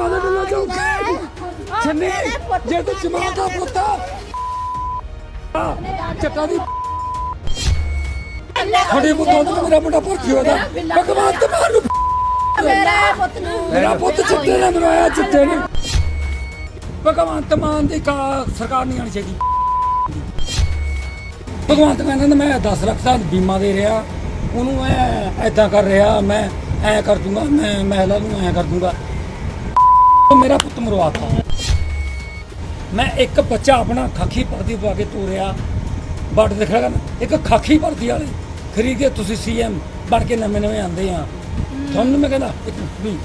ਜਗਾ ਦੇ ਦਿਲਾਂ ਚੌਕੇ ਛੰਨੀ ਜੇ ਤੂੰ ਜਮਾਤ ਦਾ ਪੁੱਤਾ। ਚੱਕਾ ਦੀ। ਤੁਹਾਡੇ ਪੁੱਤਾਂ ਨੂੰ ਮੇਰਾ ਮੁੰਡਾ ਭੁਰਖੀ ਹੋਦਾ ਭਗਵਾਨ ਤੇ ਮਾਰ ਨੂੰ ਮੇਰਾ ਪੁੱਤ ਨੂੰ ਮੇਰਾ ਪੁੱਤ ਚਿੱਟੇ ਨੇ ਮਰਵਾਇਆ ਚਿੱਟੇ ਨੇ। ਭਗਵੰਤ ਮਾਨ ਦੀ ਕਾ ਸਰਕਾਰ ਨਹੀਂ ਆਣੀ ਚਾਹੀਦੀ। ਭਗਵੰਤ ਮਾਨ ਕਹਿੰਦਾ ਮੈਂ 10 ਲੱਖ ਦਾ ਬੀਮਾ ਦੇ ਰਿਹਾ। ਉਹਨੂੰ ਮੈਂ ਐਦਾਂ ਕਰ ਰਿਹਾ ਮੈਂ ਐ ਕਰ ਦੂੰਗਾ ਮੈਂ ਮਹਿਲਾ ਨੂੰ ਐ ਕਰ ਦੂੰਗਾ। ਮੇਰਾ ਪੁੱਤ ਮਰਵਾਤਾ। ਮੈਂ ਇੱਕ ਬੱਚਾ ਆਪਣਾ ਖਾਕੀ ਵਰਦੀ ਪਾ ਕੇ ਤੋਰਿਆ। ਬਾਰਡਰ ਦੇਖਿਆ ਨਾ ਇੱਕ ਖਾਕੀ ਵਰਦੀ ਵਾਲੇ। ਖਰੀਦੇ ਤੁਸੀਂ ਸੀਐਮ ਬਣ ਕੇ ਨਵੇਂ ਨਵੇਂ ਆਂਦੇ ਆ। ਤੁਹਾਨੂੰ ਮੈਂ ਕਹਿੰਦਾ, ਇੱਕ ਵੀ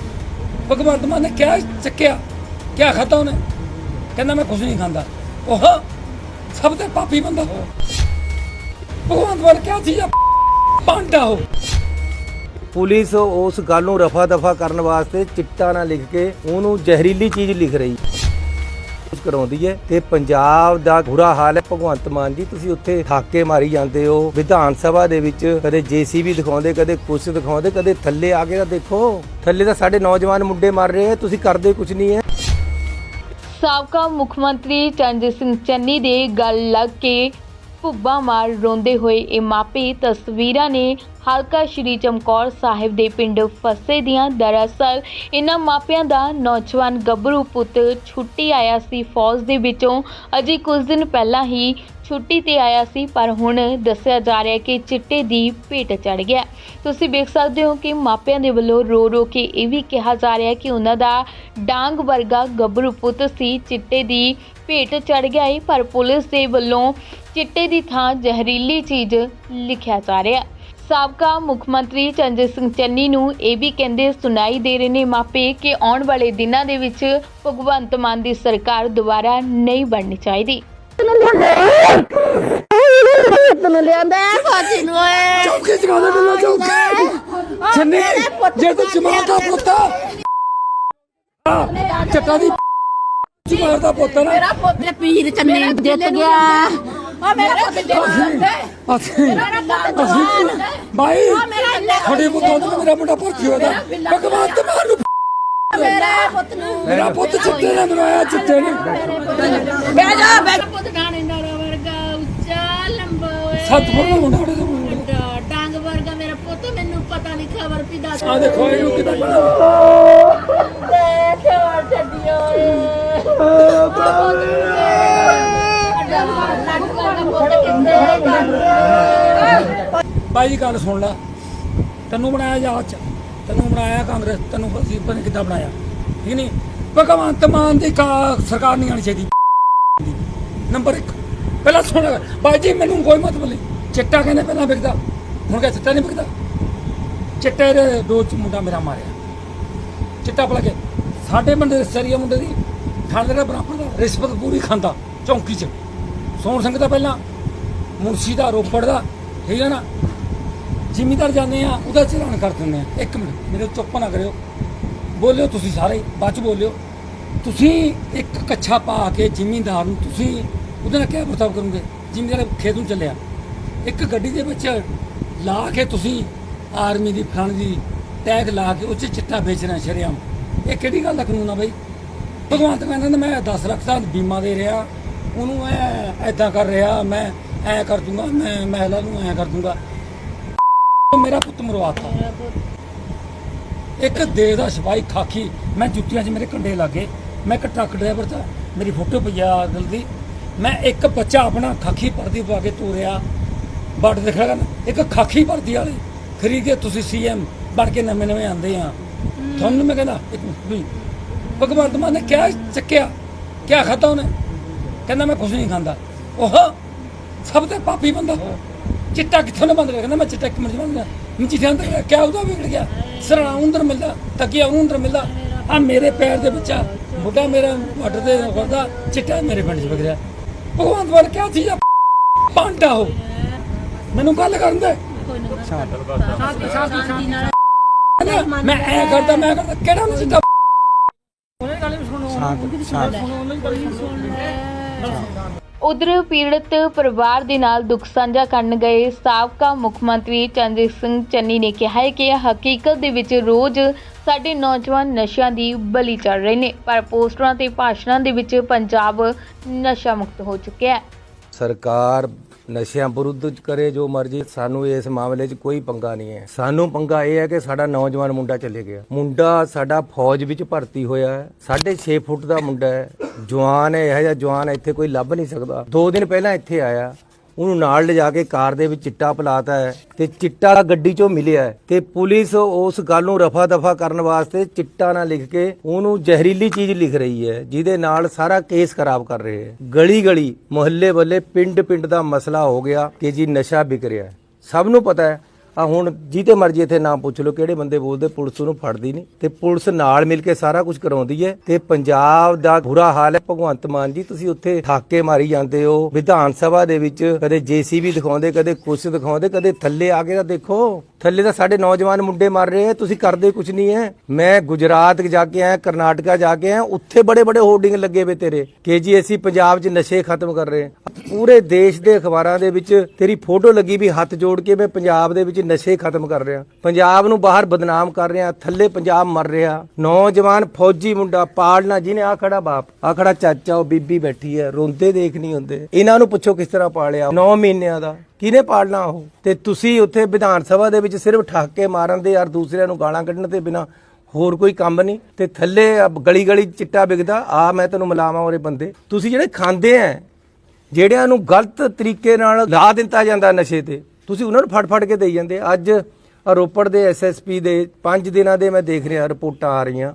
ਭਗਵੰਤ ਮਾਨ ਨੇ ਕਿਆ ਚੱਕਿਆ? ਕਿਆ ਖਾਤਾ ਉਹਨੇ? ਕਹਿੰਦਾ, ਮੈਂ ਕੁਝ ਨਹੀਂ ਖਾਂਦਾ। ਉਹ ਸਭ ਤੋਂ ਪਾਪੀ ਬੰਦਾ। ਹੋ ਭਗਵੰਤ ਮਾਨ ਕਿਆ ਚੀਜ਼ ਆ ਪਾਂਡਾ ਹੋ ਪੁਲਿਸ ਉਸ ਗੱਲ ਨੂੰ ਰਫਾ ਦਫਾ ਕਰਨ ਵਾਸਤੇ ਚਿੱਟਾ ਨਾ ਲਿਖ ਕੇ ਉਹਨੂੰ ਜ਼ਹਿਰੀਲੀ ਚੀਜ਼ ਲਿਖ ਰਹੀ। ਕਰਾਉਂਦੀ ਹੈ ਤੇ ਪੰਜਾਬ ਦਾ ਬੁਰਾ ਹਾਲ ਹੈ। ਭਗਵੰਤ ਮਾਨ ਜੀ, ਤੁਸੀਂ ਉੱਥੇ ਠਾਕੇ ਮਾਰੀ ਜਾਂਦੇ ਹੋ। ਵਿਧਾਨ ਸਭਾ ਦੇ ਵਿੱਚ ਕਦੇ ਜੀਸੀਬੀ ਦਿਖਾਉਂਦੇ, ਕਦੇ ਕੁਛ ਦਿਖਾਉਂਦੇ, ਕਦੇ ਥੱਲੇ ਆ ਕੇ ਤਾਂ ਦੇਖੋ। ਥੱਲੇ ਤਾਂ ਸਾਡੇ ਨੌਜਵਾਨ ਮੁੰਡੇ ਮਰ ਰਹੇ ਆ, ਤੁਸੀਂ ਕਰਦੇ ਕੁਝ ਨਹੀਂ ਹੈ। ਸਾਬਕਾ ਮੁੱਖ ਮੰਤਰੀ ਚਰਨਜੀਤ ਸਿੰਘ ਚੰਨੀ ਦੇ ਗੱਲ ਲੱਗ ਕੇ ਭੁੱਬਾ ਮਾਰ ਰੋਂਦੇ ਹੋਏ ਇਹ ਮਾਪੇ ਤਸਵੀਰਾਂ ਨੇ ਹਲਕਾ ਸ਼੍ਰੀ ਚਮਕੌਰ ਸਾਹਿਬ ਦੇ ਪਿੰਡ ਫਸੇ ਦੀਆਂ ਦਰਅਸਲ ਇਹਨਾਂ ਮਾਪਿਆਂ ਦਾ ਨੌਜਵਾਨ ਗੱਭਰੂ ਪੁੱਤ ਛੁੱਟੀ ਆਇਆ ਸੀ ਫੌਜ ਦੇ ਵਿੱਚੋਂ। ਅਜੇ ਕੁਝ ਦਿਨ ਪਹਿਲਾਂ ਹੀ ਛੁੱਟੀ ਤੇ ਆਇਆ ਸੀ, ਪਰ ਹੁਣ ਦੱਸਿਆ ਜਾ ਰਿਹਾ ਕਿ ਚਿੱਟੇ ਦੀ ਭੇਟ ਚੜ ਗਿਆ। ਤੁਸੀਂ ਵੇਖ ਸਕਦੇ ਹੋ ਕਿ ਮਾਪਿਆਂ ਦੇ ਵੱਲੋਂ ਰੋ ਰੋ ਕੇ ਇਹ ਵੀ ਕਿਹਾ ਜਾ ਰਿਹਾ ਕਿ ਉਹਨਾਂ ਦਾ ਡਾਂਗ ਵਰਗਾ ਗੱਭਰੂ ਪੁੱਤ ਸੀ, ਚਿੱਟੇ ਦੀ ਭੇਟ ਚੜ ਗਿਆ ਹੈ, ਪਰ ਪੁਲਿਸ ਦੇ ਵੱਲੋਂ ਚਿੱਟੇ ਦੀ ਥਾਂ ਜ਼ਹਿਰੀਲੀ ਚੀਜ਼ ਲਿਖਿਆ ਜਾ ਰਿਹਾ। ਸਾਬਕਾ ਮੁੱਖ ਮੰਤਰੀ ਚੰਜੇ ਸਿੰਘ ਚੰਨੀ ਨੂੰ ਇਹ ਵੀ ਕਹਿੰਦੇ ਸੁਣਾਈ ਦੇ ਰਹੇ ਨੇ ਮਾਪੇ ਕਿ ਆਉਣ ਵਾਲੇ ਦਿਨਾਂ ਦੇ ਵਿੱਚ ਭਗਵੰਤ ਮਾਨ ਦੀ ਸਰਕਾਰ ਦੁਬਾਰਾ ਨਹੀਂ ਬਣਨੀ ਚਾਹੀਦੀ। ਤੈਨੂੰ ਲਿਆਂਦਾ ਫਾਜੀ ਨੂੰ ਓਏ। ਚੌਕੇ ਦੇ ਦਿਲਾਂ ਚੌਕੇ। ਛੰਨੀ ਜੇ ਤੂੰ ਜਮਾਤ ਦਾ ਪੁੱਤਾ ਚੱਕਾ ਦੀ ਜਮਾਤ ਦਾ ਪੁੱਤ ਨਾ। ਮੇਰਾ ਪੁੱਤ ਪੀਰ ਚੰਨੀ ਜਿੱਤ ਗਿਆ। ਆ ਮੇਰਾ ਪੁੱਤ ਜਿੱਤ ਅਸੀਂ ਅਸੀਂ ਭਾਈ ਤੁਹਾਡੇ ਪੁੱਤਾਂ ਨੂੰ ਮੇਰਾ ਮੁੰਡਾ ਭੁਰਖੀ ਹੋਦਾ ਭਗਵਾਨ ਤੇ ਮਾਰ ਨੂੰ ਮੇਰਾ ਪੁੱਤ ਨੂੰ ਮੇਰਾ ਪੁੱਤ ਚਿੱਟੇ ਨੇ ਮਰਵਾਇਆ ਚਿੱਟੇ ਨੇ। ਬਹਿ ਜਾ ਬਹਿ ਪੁੱਤ ਗਾਣੇ ਦਾ ਵਰਗਾ ਉੱਚਾ ਲੰਬਾ ਓਏ ਸਤਿਗੁਰੂ ਦਾ ਮੁੰਡਾ ਮੁੰਡੇ ਵੱਡਾ ਡਾਂਗ ਵਰਗਾ ਮੇਰਾ ਪੁੱਤ ਮੈਨੂੰ ਪਤਾ ਨਹੀਂ ਖਬਰ ਵੀ ਦੱਸ। ਆ ਦੇਖੋ ਇਹਨੂੰ ਕਿਦਾਂ ਦੇ ਖੇਵਰ ਛੱਡਿਓ ਓਏ ਲੱਗ ਵਰਗਾ ਪੁੱਤ ਕਿੱਥੇ ਬਾਈ ਜੀ ਗੱਲ ਸੁਣ ਲੈ। ਤੈਨੂੰ ਬਣਾਇਆ ਜਾ ਚ, ਤੈਨੂੰ ਬਣਾਇਆ ਕਾਂਗਰਸ, ਤੈਨੂੰ ਅਸੀਂ ਪਤਾ ਕਿੱਦਾਂ ਬਣਾਇਆ। ਠੀਕ ਨਹੀਂ ਭਗਵੰਤ ਮਾਨ ਦੀ ਸਰਕਾਰ ਨਹੀਂ ਆਣੀ ਚਾਹੀਦੀ। ਨੰਬਰ 1 ਪਹਿਲਾਂ ਸੁਣ, ਬਾਈ ਜੀ ਮੈਨੂੰ ਕੋਈ ਮਤਲਬ ਨਹੀਂ ਚਿੱਟਾ ਕਹਿੰਦੇ ਪਹਿਲਾਂ ਵਿਕਦਾ, ਹੁਣ ਕਿਆ ਚਿੱਟਾ ਨਹੀਂ ਵਿਕਦਾ। ਚਿੱਟੇ ਦੇ ਦੋ ਚ ਮੁੰਡਾ ਮੇਰਾ ਮਾਰਿਆ। ਚਿੱਟਾ ਪਲਾ ਕੇ। ਸਾਡੇ ਬੰਦੇ ਸਰੀਆ ਮੁੰਡੇ ਦੀ ਥਾਣੇ ਦੇ ਬਰਾਬਰ ਦਾ, ਰਿਸ਼ਵਤ ਪੂਰੀ ਖਾਂਦਾ, ਚੌਂਕੀ 'ਚ। ਸੋਹਣ ਸਿੰਘ ਦਾ ਪਹਿਲਾਂ ਮੁਨਸ਼ੀ ਦਾ ਰੋਪੜ ਦਾ, ਠੀਕ ਹੈ ਨਾ? ਜ਼ਿਮੀਦਾਰ ਜਾਂਦੇ ਆ, ਉਹਦਾ ਚਲਾਨ ਕਰ ਦਿੰਦੇ ਆ। ਇੱਕ ਮਿੰਟ, ਮੇਰੇ ਚੁੱਪ ਨਾ ਕਰਿਓ। ਬੋਲਿਓ ਤੁਸੀਂ ਸਾਰੇ, ਬਾਅਦ ਚ ਬੋਲਿਓ। ਤੁਸੀਂ ਇੱਕ ਕੱਛਾ ਪਾ ਕੇ ਜ਼ਿਮੀਦਾਰ ਨੂੰ ਤੁਸੀਂ ਉਹਦੇ ਨਾਲ ਕਿਆ ਵਰਤਾਵ ਕਰੋਗੇ? ਜ਼ਿਮੀਦਾਰ ਖੇਤ ਨੂੰ ਚੱਲਿਆ। ਇੱਕ ਗੱਡੀ ਦੇ ਵਿੱਚ ਲਾ ਕੇ ਤੁਸੀਂ ਆਰਮੀ ਦੀ, ਫਲਾਣ ਦੀ ਟੈਗ ਲਾ ਕੇ ਉਹ 'ਚ ਚਿੱਟਾ ਵੇਚਣਾ ਸ਼ਰੇਆਮ। ਇਹ ਕਿਹੜੀ ਗੱਲ ਦਾ ਕਾਨੂੰਨ ਆ ਬਈ? ਭਗਵੰਤ ਕਹਿੰਦਾ, ਮੈਂ 10 ਲੱਖ ਦਾ ਬੀਮਾ ਦੇ ਰਿਹਾ ਉਹਨੂੰ ਮੈਂ ਐਦਾਂ ਕਰ ਰਿਹਾ ਮੈਂ ਐ ਕਰ ਦੂੰਗਾ ਮੈਂ ਮਹਿਲਾ ਨੂੰ ਐ ਕਰ ਦੂੰਗਾ। ਮੇਰਾ ਪੁੱਤ ਮਰਵਾਤਾ। ਇੱਕ ਦੇਸ਼ ਦਾ ਸਿਪਾਹੀ ਖਾਕੀ ਮੈਂ ਜੁੱਤੀਆਂ 'ਚ ਮੇਰੇ ਕੰਡੇ ਲੱਗੇ। ਮੈਂ ਇੱਕ ਟਰੱਕ ਡਰਾਈਵਰ ਦਾ ਮੇਰੀ ਫੋਟੋ ਪਈ ਆ ਦਿਲ ਦੀ। ਮੈਂ ਇੱਕ ਬੱਚਾ ਆਪਣਾ ਖਾਕੀ ਵਰਦੀ ਪਾ ਕੇ ਤੋਰਿਆ। ਬਾਰਡਰ ਦੇਖਿਆ ਨਾ ਇੱਕ ਖਾਕੀ ਵਰਦੀ ਵਾਲੇ। ਖਰੀਦੇ ਤੁਸੀਂ ਸੀਐਮ ਬਣ ਕੇ ਨਵੇਂ ਨਵੇਂ ਆਂਦੇ ਆ। ਤੁਹਾਨੂੰ ਮੈਂ ਕਹਿੰਦਾ ਇੱਕ ਭਗਵੰਤ ਮਾਨ ਨੇ ਕਿਆ ਚੱਕਿਆ? ਕਿਆ ਖਾਤਾ ਉਹਨੇ? ਕਹਿੰਦਾ ਮੈਂ ਕੁਝ ਨਹੀਂ ਖਾਂਦਾ। ਉਹ ਸਭ ਤੋਂ ਪਾਪੀ ਬੰਦਾ। ਚਿੱਟਾ ਕਿੱਥੋਂ ਨਾ ਬੰਦ ਕਰ ਕਹਿੰਦਾ ਮੈਂ ਚਿੱਟਾ ਇੱਕ ਮਿੰਟ ਬੰਦ ਕਰ ਮਚੀਠਿਆਂ ਅੰਦਰ ਕਿਆ ਉਹਦਾ ਵਿਗੜ ਗਿਆ? ਸਰਾਂ ਅੰਦਰ ਮਿਲਦਾ ਤਕੀਆ ਉਹਨੂੰ ਅੰਦਰ ਮਿਲਦਾ। ਆ ਮੇਰੇ ਪੈਰ ਦੇ ਵਿੱਚ ਆ। ਬੁੱਢਾ ਮੇਰਾ ਵੱਡ ਦੇ ਵਰਦਾ ਚਿੱਟਾ ਮੇਰੇ ਪਿੰਡ 'ਚ ਵਿਗੜਿਆ। ਭਗਵੰਤ ਮਾਨ ਕਿਆ ਚੀਜ਼ ਆ ਪਾਂਡਾ ਹੋ ਮੈਨੂੰ ਗੱਲ ਕਰਨ ਦੇ। ਮੈਂ ਐ ਕਰਦਾ ਮੈਂ ਕਰਦਾ। ਕਿਹੜਾ ਉਹਨੂੰ ਚਿੱਟਾ ਉਧਰ ਪੀੜਤ ਪਰਿਵਾਰ ਦੇ ਨਾਲ ਦੁੱਖ ਸਾਂਝਾ ਕਰਨ ਗਏ ਸਾਬਕਾ ਮੁੱਖ ਮੰਤਰੀ ਚੰਜੀਤ ਸਿੰਘ ਚੰਨੀ ਨੇ ਕਿਹਾ ਹੈ ਕਿ ਹਕੀਕਤ ਦੇ ਵਿੱਚ ਰੋਜ਼ ਸਾਡੇ ਨੌਜਵਾਨ ਨਸ਼ਿਆਂ ਦੀ ਬਲੀ ਚੜ ਰਹੇ ਨੇ, ਪਰ ਪੋਸਟਰਾਂ ਤੇ ਭਾਸ਼ਣਾਂ ਦੇ ਵਿੱਚ ਪੰਜਾਬ ਨਸ਼ਾ ਮੁਕਤ ਹੋ ਚੁੱਕਿਆ ਹੈ। ਸਰਕਾਰ ਨਸ਼ਿਆਂ ਵਿਰੁੱਧ ਕਰੇ ਜੋ ਮਰਜ਼ੀ, ਸਾਨੂੰ ਇਸ ਮਾਮਲੇ 'ਚ ਕੋਈ ਪੰਗਾ ਨਹੀਂ ਹੈ। ਸਾਨੂੰ ਪੰਗਾ ਇਹ ਹੈ ਕਿ ਸਾਡਾ ਨੌਜਵਾਨ ਮੁੰਡਾ ਚਲੇ ਗਿਆ। ਮੁੰਡਾ ਸਾਡਾ ਫੌਜ ਵਿੱਚ ਭਰਤੀ ਹੋਇਆ ਹੈ। 6.5 ਫੁੱਟ ਦਾ ਮੁੰਡਾ ਹੈ। ਜਵਾਨ ਹੈ, ਇਹੋ ਜਿਹਾ ਜਵਾਨ ਇੱਥੇ ਕੋਈ ਲੱਭ ਨਹੀਂ ਸਕਦਾ। ਦੋ ਦਿਨ ਪਹਿਲਾਂ ਇੱਥੇ ਆਇਆ। ਉਹਨੂੰ ਨਾਲ ਲਿਜਾ ਕੇ ਕਾਰ ਦੇ ਵਿੱਚ ਚਿੱਟਾ ਪਲਾਤਾ ਹੈ ਤੇ ਚਿੱਟਾ ਗੱਡੀ 'ਚੋਂ ਮਿਲਿਆ ਤੇ ਪੁਲਿਸ ਉਸ ਗੱਲ ਨੂੰ ਰਫਾ ਦਫਾ ਕਰਨ ਵਾਸਤੇ ਚਿੱਟਾ ਨਾ ਲਿਖ ਕੇ ਉਹਨੂੰ ਜ਼ਹਿਰੀਲੀ ਚੀਜ਼ ਲਿਖ ਰਹੀ ਹੈ, ਜਿਹਦੇ ਨਾਲ ਸਾਰਾ ਕੇਸ ਖਰਾਬ ਕਰ ਰਹੇ ਹੈ। ਗਲੀ ਗਲੀ ਮੁਹੱਲੇ ਵੱਲੇ ਪਿੰਡ ਪਿੰਡ ਦਾ ਮਸਲਾ ਹੋ ਗਿਆ ਕਿ ਜੀ ਨਸ਼ਾ ਵਿਕ ਰਿਹਾ ਸਭ ਨੂੰ ਪਤਾ ਹੈ ਆ ਹੁਣ ਜਿਹਦੇ ਮਰਜ਼ੀ ਇੱਥੇ ਨਾਮ ਪੁੱਛ ਲਓ, ਕਿਹੜੇ ਬੰਦੇ ਬੋਲਦੇ, ਪੁਲਿਸ ਉਹਨੂੰ ਫੜਦੀ ਨਹੀਂ। ਤੇ ਪੁਲਿਸ ਨਾਲ ਮਿਲ ਕੇ ਸਾਰਾ ਕੁਝ ਕਰਾਉਂਦੀ ਹੈ। ਤੇ ਪੰਜਾਬ ਦਾ ਬੁਰਾ ਹਾਲ ਹੈ, ਭਗਵੰਤ ਮਾਨ ਜੀ, ਤੁਸੀਂ ਉੱਥੇ ਠਾਕੇ ਮਾਰੀ ਜਾਂਦੇ ਹੋ। ਵਿਧਾਨ ਸਭਾ ਦੇ ਵਿੱਚ ਕਦੇ ਜੀਸੀਬੀ ਦਿਖਾਉਂਦੇ, ਕਦੇ ਕੁਛ ਦਿਖਾਉਂਦੇ, ਕਦੇ ਥੱਲੇ ਆ ਕੇ ਤਾਂ ਦੇਖੋ। ਥੱਲੇ ਤਾਂ ਸਾਡੇ ਨੌਜਵਾਨ ਮੁੰਡੇ ਮਰ ਰਹੇ ਆ, ਤੁਸੀਂ ਕਰਦੇ ਕੁਝ ਨਹੀਂ ਹੈ ਮੈਂ ਗੁਜਰਾਤ ਜਾ ਕੇ ਆਇਆ, ਕਰਨਾਟਕਾ ਜਾ ਕੇ ਆਇਆ, ਉੱਥੇ ਬੜੇ ਬੜੇ ਹੋਰਡਿੰਗ ਲੱਗੇ ਵੇ ਤੇਰੇ। ਕਿ ਜੀ ਅਸੀਂ ਪੰਜਾਬ 'ਚ ਨਸ਼ੇ ਖਤਮ ਕਰ ਰਹੇ ਪੂਰੇ ਦੇਸ਼ ਦੇ ਅਖਬਾਰਾਂ ਦੇ ਵਿੱਚ ਤੇਰੀ ਫੋਟੋ ਲੱਗੀ ਵੀ ਹੱਥ ਜੋੜ ਕੇ ਮੈਂ ਪੰਜਾਬ ਦੇ ਵਿੱਚ ਨਸ਼ੇ ਖਤਮ ਕਰ ਰਿਹਾ। ਪੰਜਾਬ ਨੂੰ ਬਾਹਰ ਬਦਨਾਮ ਕਰ ਰਿਹਾ, ਥੱਲੇ ਪੰਜਾਬ ਮਰ ਰਿਹਾ। ਨੌਜਵਾਨ ਫੌਜੀ ਮੁੰਡਾ ਪਾਲਣਾ, ਜਿਹਨੇ ਆ ਖੜਾ ਬਾਪ ਆ ਖੜਾ ਚਾਚਾ, ਉਹ ਬੀਬੀ ਬੈਠੀ ਹੈ ਰੋਂਦੇ ਦੇਖ ਨਹੀਂ ਹੁੰਦੇ। ਇਹਨਾਂ ਨੂੰ ਪੁੱਛੋ ਕਿਸ ਤਰ੍ਹਾਂ ਪਾਲਿਆ 9 ਮਹੀਨਿਆਂ ਦਾ। ਕਿਹਨੇ ਪਾਲਣਾ ਉਹ? ਤੇ ਤੁਸੀਂ ਉੱਥੇ ਵਿਧਾਨ ਸਭਾ ਦੇ ਵਿੱਚ ਸਿਰਫ ਠਾਕੇ ਮਾਰਨ ਦੇ ਯਾਰ ਦੂਸਰਿਆਂ ਨੂੰ ਗਾਲਾਂ ਕੱਢਣ ਤੇ ਬਿਨਾ ਹੋਰ ਕੋਈ ਕੰਮ ਨਹੀਂ? ਤੇ ਥੱਲੇ ਗਲੀ ਗਲੀ ਚਿੱਟਾ ਵਿਕਦਾ, ਆ ਮੈਂ ਤੈਨੂੰ ਮਿਲਾਵਾਂ ਉਹਰੇ ਬੰਦੇ। ਤੁਸੀਂ ਜਿਹੜੇ ਖਾਂਦੇ ਆ ਜਿਹੜਿਆਂ ਨੂੰ ਗਲਤ ਤਰੀਕੇ ਨਾਲ ਲਾ ਦਿੱਤਾ ਜਾਂਦਾ ਨਸ਼ੇ ਤੇ, ਤੁਸੀਂ ਉਹਨਾਂ ਨੂੰ ਫੜ ਫੜ ਕੇ ਦੇਈ ਜਾਂਦੇ। ਅੱਜ ਰੋਪੜ ਦੇ ਐਸਐਸਪੀ ਦੇ 5 ਦਿਨਾਂ ਦੇ ਮੈਂ ਦੇਖ ਰਿਹਾ ਰਿਪੋਰਟਾਂ ਆ ਰਹੀਆਂ।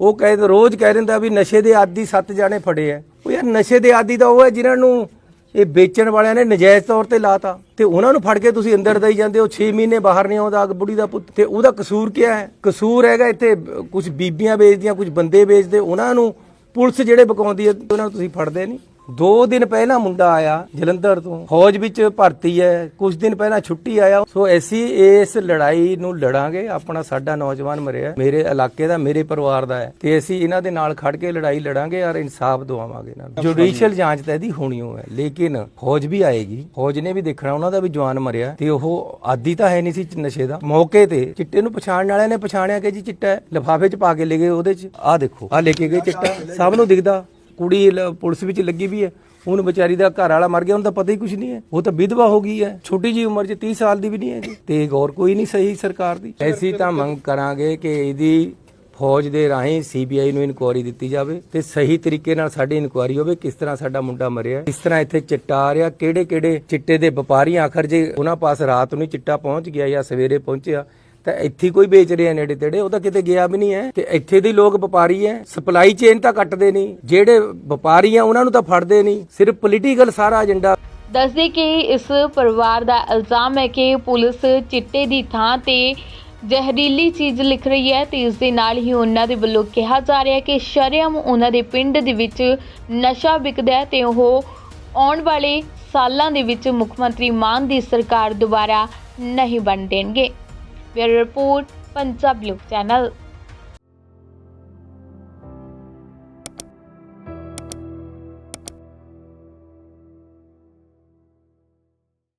ਉਹ ਕਹਿੰਦੇ ਰੋਜ਼ ਕਹਿ ਦਿੰਦਾ ਵੀ ਨਸ਼ੇ ਦੇ ਆਦੀ ਸੱਤ ਜਾਣੇ ਫੜੇ ਆ ਉਹ ਯਾਰ ਨਸ਼ੇ ਦੇ ਆਦੀ ਤਾਂ ਉਹ ਹੈ ਜਿਨ੍ਹਾਂ ਨੂੰ ਇਹ ਵੇਚਣ ਵਾਲਿਆਂ ਨੇ ਨਜਾਇਜ਼ ਤੌਰ ਤੇ ਲਾਤਾ ਤੇ ਉਹਨਾਂ ਨੂੰ ਫੜ ਕੇ ਤੁਸੀਂ ਅੰਦਰ ਦਈ ਜਾਂਦੇ ਹੋ 6 ਮਹੀਨੇ ਬਾਹਰ ਨਹੀਂ ਆਉਂਦਾ ਬੁੜੀ ਦਾ ਪੁੱਤ। ਤੇ ਉਹਦਾ ਕਸੂਰ ਕੀ ਹੈ? ਕਸੂਰ ਹੈਗਾ ਇੱਥੇ ਕੁਝ ਬੀਬੀਆਂ ਵੇਚਦੀਆਂ ਕੁਝ ਬੰਦੇ ਵੇਚਦੇ, ਉਹਨਾਂ ਨੂੰ ਪੁਲਿਸ ਜਿਹੜੇ ਬਕਾਉਂਦੀ ਹੈ, ਉਹਨਾਂ ਨੂੰ ਤੁਸੀਂ ਫੜਦੇ ਨਹੀਂ। ਦੋ ਦਿਨ ਪਹਿਲਾਂ ਮੁੰਡਾ ਆਇਆ, ਜਲੰਧਰ ਤੋਂ। ਫੌਜ ਵਿੱਚ ਭਰਤੀ ਹੈ, ਕੁਝ ਦਿਨ ਪਹਿਲਾਂ ਛੁੱਟੀ ਆਇਆ। ਸੋ ਅਸੀਂ ਇਸ ਲੜਾਈ ਨੂੰ ਲੜਾਂਗੇ। ਆਪਣਾ ਸਾਡਾ ਨੌਜਵਾਨ ਮਰਿਆ। ਮੇਰੇ ਇਲਾਕੇ ਦਾ, ਮੇਰੇ ਪਰਿਵਾਰ ਦਾ ਹੈ। ਤੇ ਅਸੀਂ ਇਹਨਾਂ ਦੇ ਨਾਲ ਖੜ ਕੇ ਲੜਾਈ ਲੜਾਂਗੇ ਔਰ ਇਨਸਾਫ ਦਵਾਵਾਂਗੇ ਇਹਨਾਂ ਨੂੰ। ਜੁਡੀਸ਼ੀਅਲ ਜਾਂਚ ਤਾਂ ਇਹਦੀ ਹੋਣੀ ਹੋ ਹੈ। ਲੇਕਿਨ ਫੌਜ ਵੀ ਆਏਗੀ। ਫੌਜ ਨੇ ਵੀ ਦੇਖਣਾ, ਉਹਨਾਂ ਦਾ ਵੀ ਜਵਾਨ ਮਰਿਆ। ਤੇ ਉਹ ਆਦੀ ਤਾਂ ਹੈ ਨਹੀਂ ਸੀ ਨਸ਼ੇ ਦਾ। ਮੌਕੇ ਤੇ ਚਿੱਟੇ ਨੂੰ ਪਛਾਣਨ ਵਾਲਿਆਂ ਨੇ ਪਛਾਣਿਆ ਕਿ ਜੀ ਚਿੱਟਾ ਹੈ। ਲਿਫਾਫੇ 'ਚ ਪਾ ਕੇ ਲੈ ਗਏ ਉਹਦੇ 'ਚ। ਆਹ ਦੇਖੋ, ਆਹ ਲੈ ਕੇ ਗਏ ਚਿੱਟਾ। ਸਭ ਨੂੰ ਦਿਖਦਾ। ਕੁੜੀ ਲ- ਪੁਲਿਸ ਵਿੱਚ ਲੱਗੀ ਵੀ ਹੈ। ਉਹਨੂੰ ਵਿਚਾਰੀ ਦਾ ਘਰ ਵਾਲਾ ਮਰ ਗਿਆ, ਉਹਨੂੰ ਤਾਂ ਪਤਾ ਹੀ ਕੁਝ ਨਹੀਂ ਹੈ। ਉਹ ਤਾਂ ਵਿਧਵਾ ਹੋ ਗਈ ਹੈ। ਛੋਟੀ ਜੀ ਉਮਰ 'ਚ 30 ਸਾਲ ਦੀ ਵੀ ਨਹੀਂ ਹੈ ਜੀ। ਤੇ ਗੌਰ ਕੋਈ ਨਹੀਂ ਸਹੀ ਸਰਕਾਰ ਦੀ। ਐਸੀ ਤਾਂ ਮੰਗ ਕਰਾਂਗੇ ਕਿ ਇਹਦੀ ਫੌਜ ਦੇ ਰਾਹੀਂ ਸੀਬੀਆਈ ਨੂੰ ਇਨਕੁਆਰੀ ਦਿੱਤੀ ਜਾਵੇ ਤੇ ਸਹੀ ਤਰੀਕੇ ਨਾਲ ਸਾਡੀ ਇਨਕੁਆਰੀ ਹੋਵੇ, ਕਿਸ ਤਰ੍ਹਾਂ ਸਾਡਾ ਮੁੰਡਾ ਮਰਿਆ ਕਿਸ ਤਰ੍ਹਾਂ ਇੱਥੇ ਚਿੱਟਾ ਆ ਰਿਹਾ ਕਿਹੜੇ ਕਿਹੜੇ ਚਿੱਟੇ ਦੇ ਵਪਾਰੀ ਆਖਰ ਜੇ ਉਹਨਾਂ ਪਾਸ ਰਾਤ ਨੂੰ ਹੀ ਚਿੱਟਾ ਪਹੁੰਚ ਗਿਆ ਜਾਂ ਸਵੇਰੇ ਪਹੁੰਚਿਆ ਤਾਂ ਇੱਥੇ ਕੋਈ ਵੇਚ ਰਿਹਾ ਨੇੜੇ ਤੇੜੇ, ਉਹ ਤਾਂ ਕਿਤੇ ਗਿਆ ਵੀ ਨਹੀਂ ਹੈ। ਤੇ ਇੱਥੇ ਦੇ ਲੋਕ ਵਪਾਰੀ ਹੈ ਸਪਲਾਈ ਚੇਨ ਤਾਂ ਕੱਟਦੇ ਨਹੀਂ। ਜਿਹੜੇ ਵਪਾਰੀ ਆ, ਉਹਨਾਂ ਨੂੰ ਤਾਂ ਫੜਦੇ ਨਹੀਂ। ਸਿਰਫ ਪੋਲੀਟੀਕਲ ਸਾਰਾ ਏਜੰਡਾ ਦੱਸਦੇ ਕਿ ਇਸ ਪਰਿਵਾਰ ਦਾ ਇਲਜ਼ਾਮ ਹੈ ਕਿ ਪੁਲਿਸ ਚਿੱਟੇ ਦੀ ਥਾਂ ਤੇ ਜ਼ਹਿਰੀਲੀ ਚੀਜ਼ ਲਿਖ ਰਹੀ ਹੈ ਤੇ ਇਸ ਦੇ ਨਾਲ ਹੀ ਉਹਨਾਂ ਦੇ ਵੱਲੋਂ ਕਿਹਾ ਜਾ ਰਿਹਾ ਹੈ ਕਿ ਸ਼ਰੇਆਮ ਉਹਨਾਂ ਦੇ ਪਿੰਡ ਦੇ ਵਿੱਚ ਨਸ਼ਾ ਵਿਕਦਾ ਹੈ ਤੇ ਉਹ ਆਉਣ ਵਾਲੇ ਸਾਲਾਂ ਦੇ ਵਿੱਚ ਮੁੱਖ ਮੰਤਰੀ ਮਾਨ ਦੀ ਸਰਕਾਰ ਦੁਬਾਰਾ ਨਹੀਂ ਬਣ ਦੇਣਗੇ। ਬਿਊਰੋ ਰਿਪੋਰਟ ਪੰਜਾਬ ਲੋਕ ਚੈਨਲ